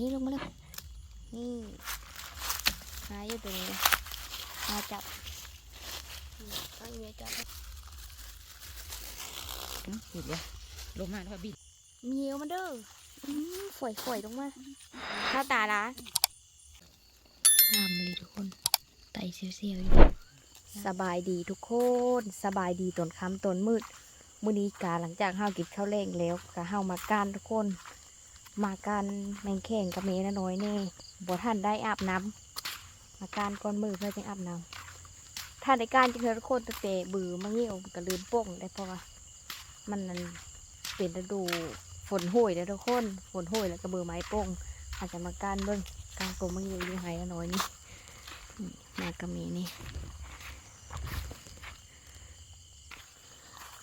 นี่ลงมาเลยนี่หาอยู่ตัวนี้นะมาจับนี่เอาเมียจับเลยอื้อหยุดวะลงมาแล้วว่าบินเมียวมันเด้ออืมฝอยฝอยๆลงมาเข้าตาละงามเลยทุกคนไตเสียวๆอยู่สบายดีทุกคนสบายดีตอนค่ำตอนมืดมื้อนี้กาหลังจากห้าวกินข้าวแรงแล้วก็ห้าวมาการทุกคน มาการแมงแข่งกับเมนะน้อยแน่บ่ท่านได้อาบน้ำมาการก่อนมือเพื่อจะอาบน้ำท่านในการจะเพื่อทุกคนตั้งแต่บือมาเงี้ยวก็ลืมโป่งได้เพราะว่ามันนั่นเป็นฤดูฝนโหยแล้วทุกคนฝนโหยแล้วก็เบือไม้โป่งอาจจะมาการเบิ้งการตัวมาเงี้ยวอยู่ไหนะน้อยนี่มากระเมนี่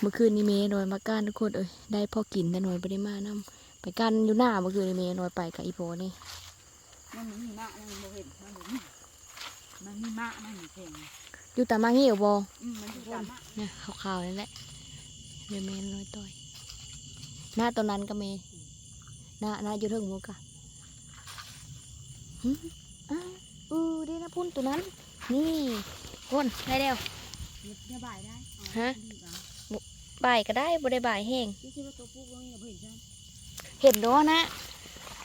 เมื่อคืนนี้เมย์น้อยมาการทุกคนเอ้ยได้พอกินแต่น้อยไม่ได้มานำ ไปกันอยู่หน้าเมื่อคืนนี้เมย์น้อยไปกับอีโพนี่มันมีมะมันมีโมเห็นมันมีมันมีมะมันมีเพลงอยู่ตามาเหี่ยวบออืมมันอยู่ตามมะเนี่ยขาวๆนั่นแหละเดี๋ยวเมย์น้อยต่อยหน้าตอนนั้นก็เมย์หน้าหน้าอยู่เทิงมุกอะหึอ้าวเออได้นะพุ่นตัวนั้น นี่คนได้แล้วเนี่ยบ่ายได้ฮะบ่ายก็ได้บ่ได้บ่ายแห้งที่คิดว่าตัวปุ๊กเราเนี่ยเห็นใช่ เห็นด้อนะ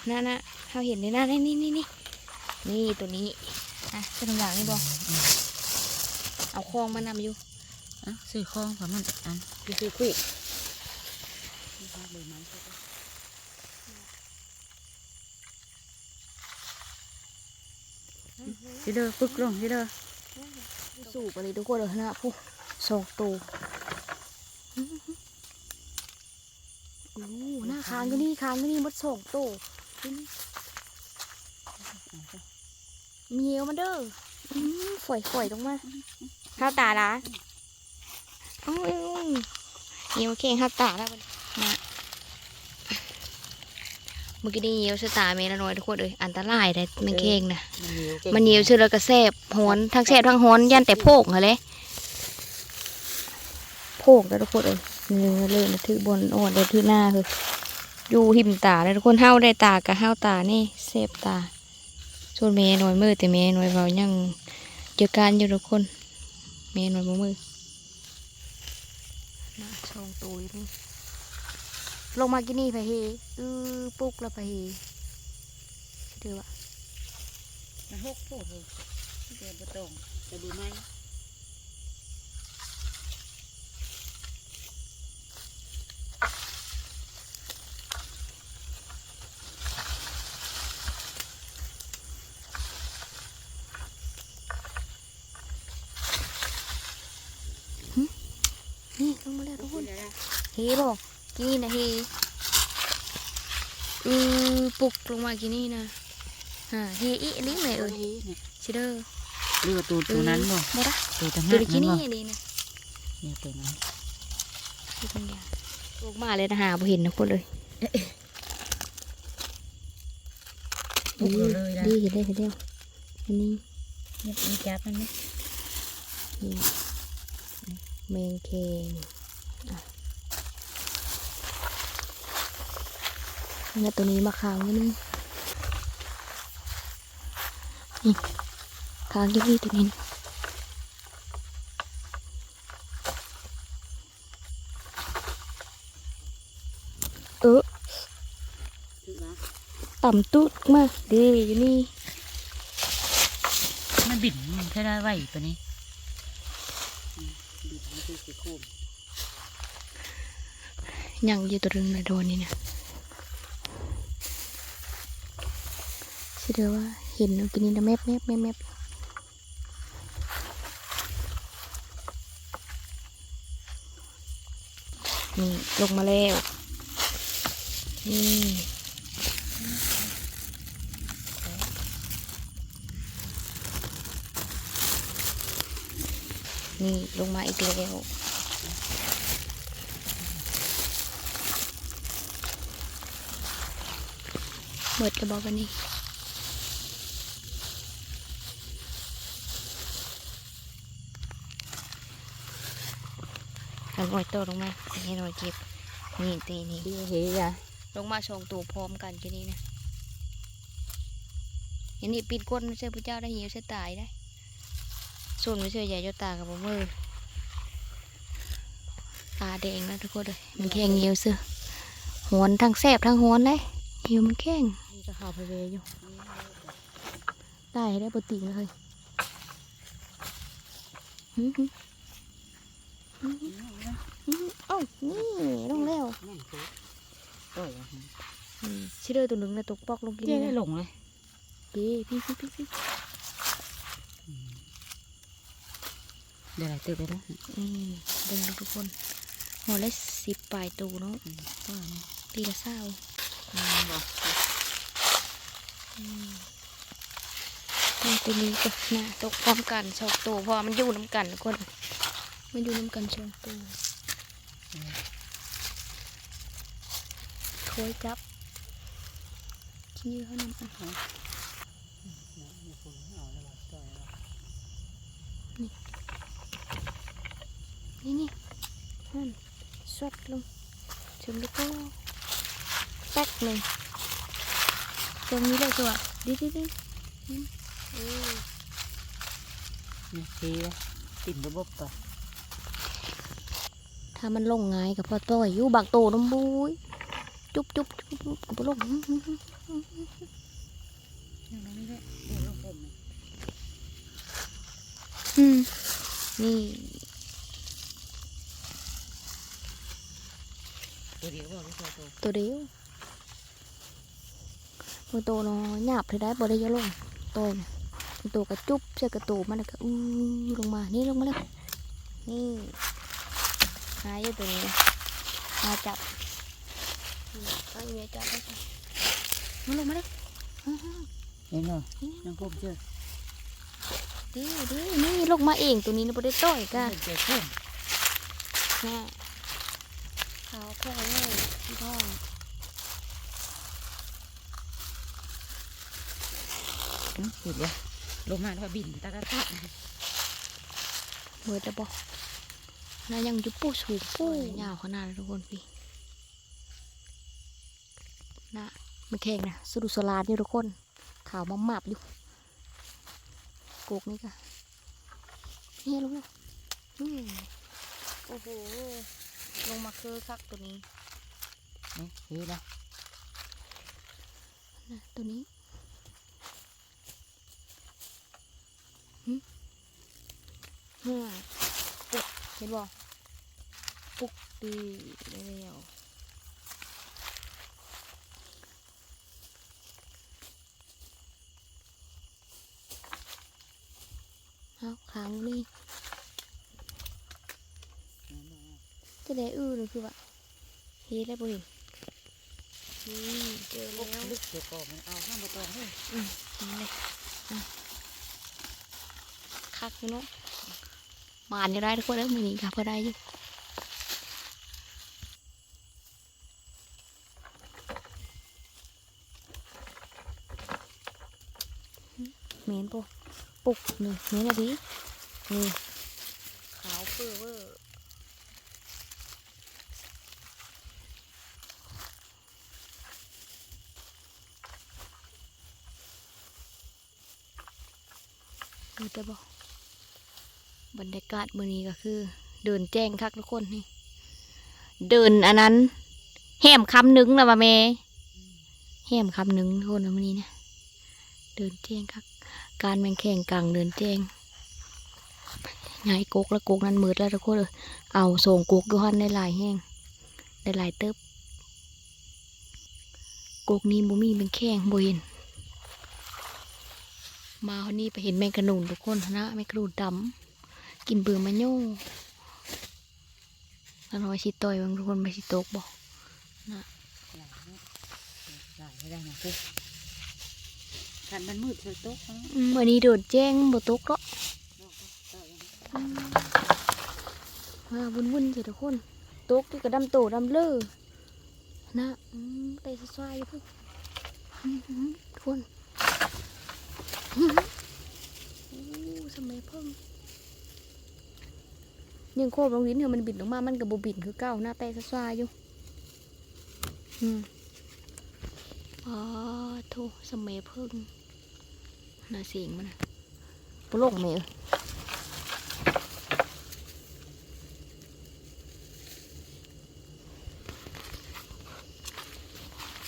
นะนะเขาเห็นในหน้านี่นี่นี่นี่นี่ตัวนี้อะเป็นตัวอย่างนี่บอเอาคลองมานำอยู่อะซื้อคล้องกับมันอันพี่คือคุยเลยมันที่เด้อปึ๊กลงที่เด้อสูบอะไรทุกคนเลยนะผู้สองตัว โอ้หน้าค้างก็นี่ค้างก็นี่มดสองตัวเมียวมันเด้ออื้อฝอยฝอยๆลงมาข้าวตาละอ้าวเมียวเข่งข้าวตาแล้วมันนะเมื่อกี้นี่เยียวสตาร์เมละน้อยทุกคนเลยอันตรายเลยแม่งเข่งนะมันเหนียวชื่อแล้วก็แซ่บหอนทั้งแซ่บทั้งหอนยันแต่โพกเหรอเลยโพกแล้วทุกคนเอ้ย เนื้อเลยนะถือบนอ่อนเดี๋ยวถือหน้าคืออยู่หิมตาเลยทุกคนเห้าได้ตากับเห้าตานี่แซ่บตาส่วนเมย์น้อยมือแต่เมย์น้อยเบายังเจอการอยู่ทุกคน เมย์น้อยบ่มือน่าชงตุยนี่ลงมากินนี่ไปเฮอือปุ๊กแล้วไปเฮเดือวะมันหกโผล่เลยเดินประตงจะดูไหม นี่ลงมาแล้วทุกคน เฮบอกกินนี่นะเฮอือปลุกลงมากินนี่นะอ่าเฮอีลิ้งเลยเอ้ยเนี่ยชิเดอร์เรือตัวตัวนั้นบ่บ่ละตัวต่างตัหาวกกินั่นนนี่บ่ดีนะเนี่ยตัวนั้นดูกันอย่างลงมาเลยนะหาบ่เห็นนะคนเลยปลุกเราเลยนะดีเห็นได้เห็นเดียวอันนี้เนี่ยมีจับมันไหมนี่แมงเคนอะ เนี่ยตัวนี้มาค้างไว้นี่นี่ค้างอยู่นี่ตัวนี้นะเออถือว่าต่ำตุ๊ดมากดีอยู่นี่มันบินใช่ได้ไหวปะนี่บินมันคือสีโคมยังอยู่ตัวเรื่องนะโดนนี่นะสิเดี๋ยวว่าเห็นกินนี่นะแมบแมบแมบแมบนี่ลงมาแล้วนี่นี่ลงมาอีกแล้วหมดกระบอกกันนี่ หันหน่อยโตลงมาให้หน่อยเก็บนี่ตีนี่ที่เฮียลงมาสองตัวพร้อมกันแค่นี้นะอย่างนี้ปิดก้นไม่ใช่พระเจ้าได้เหี่ยวใช่ตายได้ส่วนไม่ใช่ใหญ่เจ้าตากับบ่มือตาแดงนะทุกคนเลยมันแข็งเหี่ยวเสือหวนทั้งแสบทั้งหวนเลยเหี่ยวมันแข็งนี่ก็เข้าไปเวอยู่ได้ได้ปกติเลยหืมหืมหืมหืม เอ้านี่ลงแล้วแม่นคือต่อยอืมชิเลอร์ตัวหนึ่งนะตกปอกลงกินเจ๊ได้นะลงเลยพี่พี่พี่พี่พี่เดี๋ยวอะไรตื่นไปแล้วนี่เดินทุกคนหัวละสิบปลายตูเนาะว่านี่ตีละเศร้าบอกอืมนี่ตัวนี้ก็นะตกพร้อมกันสองตัวเพราะว่ามันอยู่น้ำกันทุกคน มันอยู่น้ำกันสองตัวคยจับขี้เขานำอะนี่นี่นั่นสดลงถึงแล้วก็แป๊กหนึ่งตรงนี้เลยตัวดิดิดิอืมเนี่ทีเลยติดระบบต่อ ถ้ามันลงง่ายกับพอต่อยอยู่บางโตน้ำบุยจุ๊บจุ๊บจุ๊บจุ๊บกับลงอย่างนั้นนี่แหละเดี๋ยวผมอืมนี่ตัวเดียวบอกตัวเดียวมันโตเนาะหยาบเลยได้บ่ได้เยอะลงโตเนี่ยมันโตกระจุ๊บใส่กระตูมันแล้วก็อู้ลงมา นี่ลงมาเลยนี่ หายอยู่ตัวนี้นะมาจับนี่เอาเมียจับได้จ้ะมันลงมาเลยอ่าฮะเห็นเหรอน้ำผมเจอดีดีนี่ลงมาเองตัวนี้นะบ่ได้ต่อยกันเจอพุ่มแม่ขาวแค่เลยพี่พ่อเห็นเลยลงมาแล้วก็บินตะกะตะเบิดแล้วบอก น่ายังอยุบปูสูงปูยาวขนาดนั้นทุกคนพี่นะมันแข็งนะสะดุดสลาดอยู่ทุกคนขาวมามับอยู่กกนี่ก็นี่ลงแล้วอืมโอ้โหลงมาคือคักตัวนี้นี่เห็นแล้วนะตัวนี้ นบ่ปุกดีแล้วเอาขางนี่จะได้อื้อเลยคือว่าเฮ้แล้วบ่เห็นนี่เจอแล้วลึกเดี๋ยวก่อนมันเอาห้ามไปตองให้อืมนี่เลยอะคักอยู่เนาะห มานอยู่ได้ทุกคนเอ้ยมือนี้ค่ะพอได้อยู่เมนปะปุกนี่เมนอะดินี่ขาวเปื้อเวอร์ดูแต่บอก บรรยากาศมือนี้ก็คือ เดินแจ้งคักทุกคนนี่ เดินอันนั้นแหมคำหนึงนะมาเมแหมคำหนึงทุกคนนะมือนี้นะเดินแจ้งคัก การแมงแข่งกลางเดินแจ้งไงกกแล้วกกนั้นมืดแล้วทุกคนเลยเอาส่งกกอยู่หันได้หลายแห้งได้หลายเติบกกนี้บ่มีเป็นแข้งบ่เห็นมาคนนี้ไปเห็นแมงกระหนุนทุกคนนะแมงกระหนุนดำ กินเบื่อมะโย่แล้วน้อยชิต่อยบางทุกคนไม่ชิตกบอกหลายไม่ได้นะคือขันมันมืดเธอตกอืมวันนี้เดินแจ้งบ่ตกหรอกมาวุ่นวุ่นๆสิทุกคนตกที่กระดำโตดำเลอนะอืมเตะสายๆอยู่เพิ่งอื้อหือทุกคนอื้อหือโอ้สมัยเพิ่ง ยังโคบลงลิ้นเถอะมันบิดลงมามันกับโบบินคือเก้าหน้าเตะสายๆอยู่อืมอ๋อโทสมัยเพิ่งน่าเสียงมันน่ะปลงแม่เอ้ย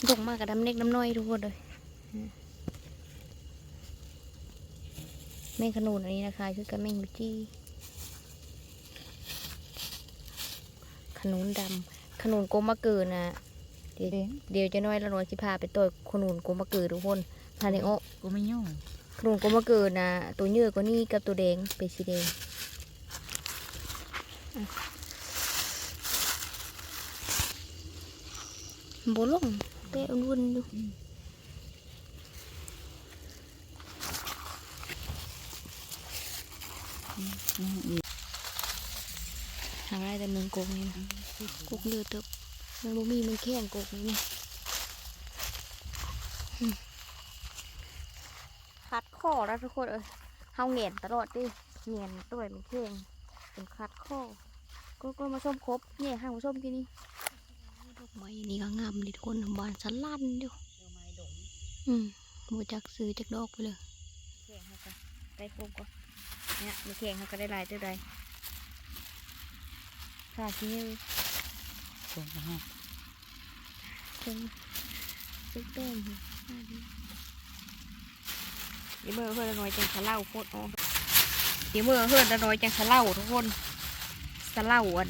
ลงมากกับดำเล็กน้ำน้อยทุกคนเลยอืมแมงขนุนอันนี้นะคะคือกับแมงยูจี้ ขนุนดำขนุนโกมะเกินนะเดี๋ยวเด้งเดี๋ยวจะน้อยละน้อยสิพาไปต่อยขนุนโกมะเกินทุกคนทานในโอะกูไม่ยุ่งขนุนโกมะเกินนะตัวเนื้อกว่านี้กับตัวแดงเป็นสีแดงอะโบลงเตะอุ่นๆอยู่ หาได้แต่เมืองกกนี่นะกกเลือดเตึบมันบ่มีมันแข้งกกนี่นะอืมคัดข้อแล้วทุกคนเอ้ยเฮาเหงียนตลอดดิเหงียนด้วยมันแข้งเป็นคัดข้อก็ก็มาส้มครบเนี่ยห้างมาส้มกินนี่ดอกไม้อันนี่ก็งามดิทุกคนบานสลั่นอยู่เดี๋ยวไม้ดงอืมบ่จักซื้อจักดอกไปเลยแข่งให้กันได้ครบก็เนี่ยมีแข้งเขาก็ได้หลายเท่าใด ค่ะที่นี่สองห้าเป็นซุปเปอร์ค่ะเดี๋ยวเมื่อเพื่อนน้อยจังสะเล่าโคตรอ๋อเดี๋ยวเมื่อเพื่อนน้อยจังสะเล่าทุกคนสะเล่าอัน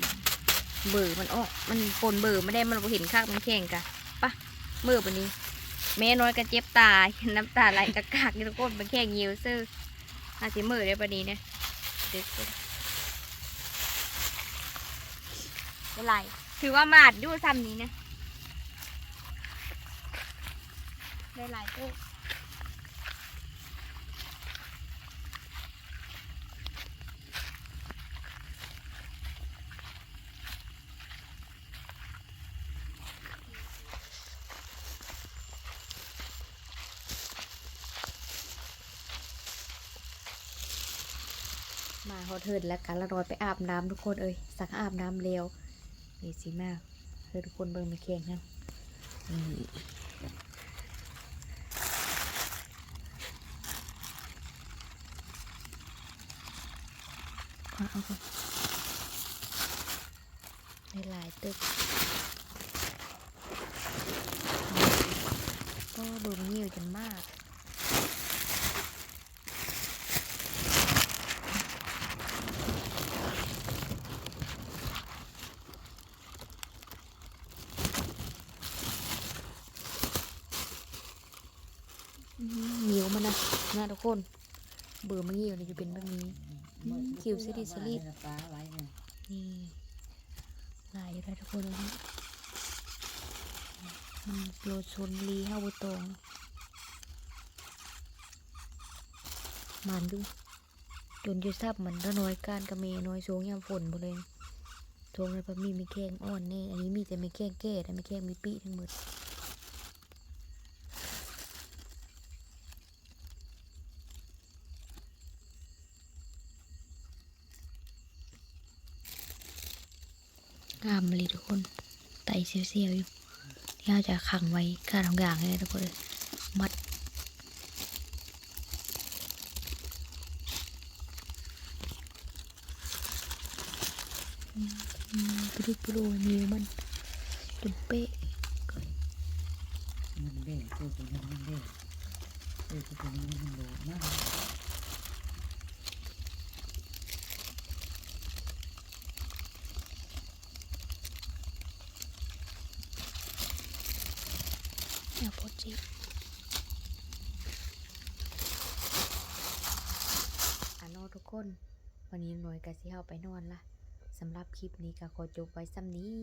เบื่อมันออกมันปนเบื่อไม่ได้มันเห็นข้างมันแข่งกะปะเมื่อวันนี้แม่น้อยก็เจ็บตาน้ำตาไหลกะกากนี่ทุกคนมันแข่งยิวซื่ออาสิมือได้ปะนี้เนี่ยเด็ก ไรถือว่ามาดอยู่ซ้ำนี้นะได้หลายตู้มาฮอดเทินแล้วกันละรอยไปอาบน้ำทุกคนเอ้ยสักอาบน้ำเร็ว นี่สิมากเฮ้ยทุกคนเบิ่งมาแข่งนะนี่เอาเอาก่อนหลายตึกก็ดูมันหิวจนมาก อื้อหือเหนียวมัน นะนะทุกคน เบื่อมันเหี่ยวเนี่ยจะเป็นแบบนี้อืมคิวซิลิสลิดปลาไว้เนี่ยนี่หลายอยู่ได้ทุกคนเลยนะมันโลชนลีห้าบุตองมันดูจนจะซับมันก็น้อยการกระเมน้อยสูงยามฝนหมดเลยทงเลยพะมีไม่แข้งอ่อนแน่อันนี้มีแต่ไม่แข้งแก่แต่ไม่แข้งมีปีทั้งหมด งามเลยทุกคนไตเสียวๆอยู่ที่เราจะขังไว้ค่าทุกอย่างเลยทุกคนมัดปลุกปลุกนิ้วมันจนเป๊ะมันเด้ตัวตัวนั้นมันเด้ตัวตัวนี้มันโดดมาก เอาพอจีอ่านอทุกคน วันนี้หน่วยกะสิเฮาไปนอนละสำหรับคลิปนี้ก็ขอจบไว้ซ้ำนี้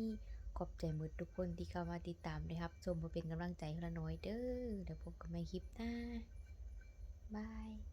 ขอบใจมือทุกคนที่เข้ามาติดตามนะครับชมมาเป็นกำลังใจให้ละน้อยเด้อเดี๋ยวพบกันใหม่คลิปหน้าบาย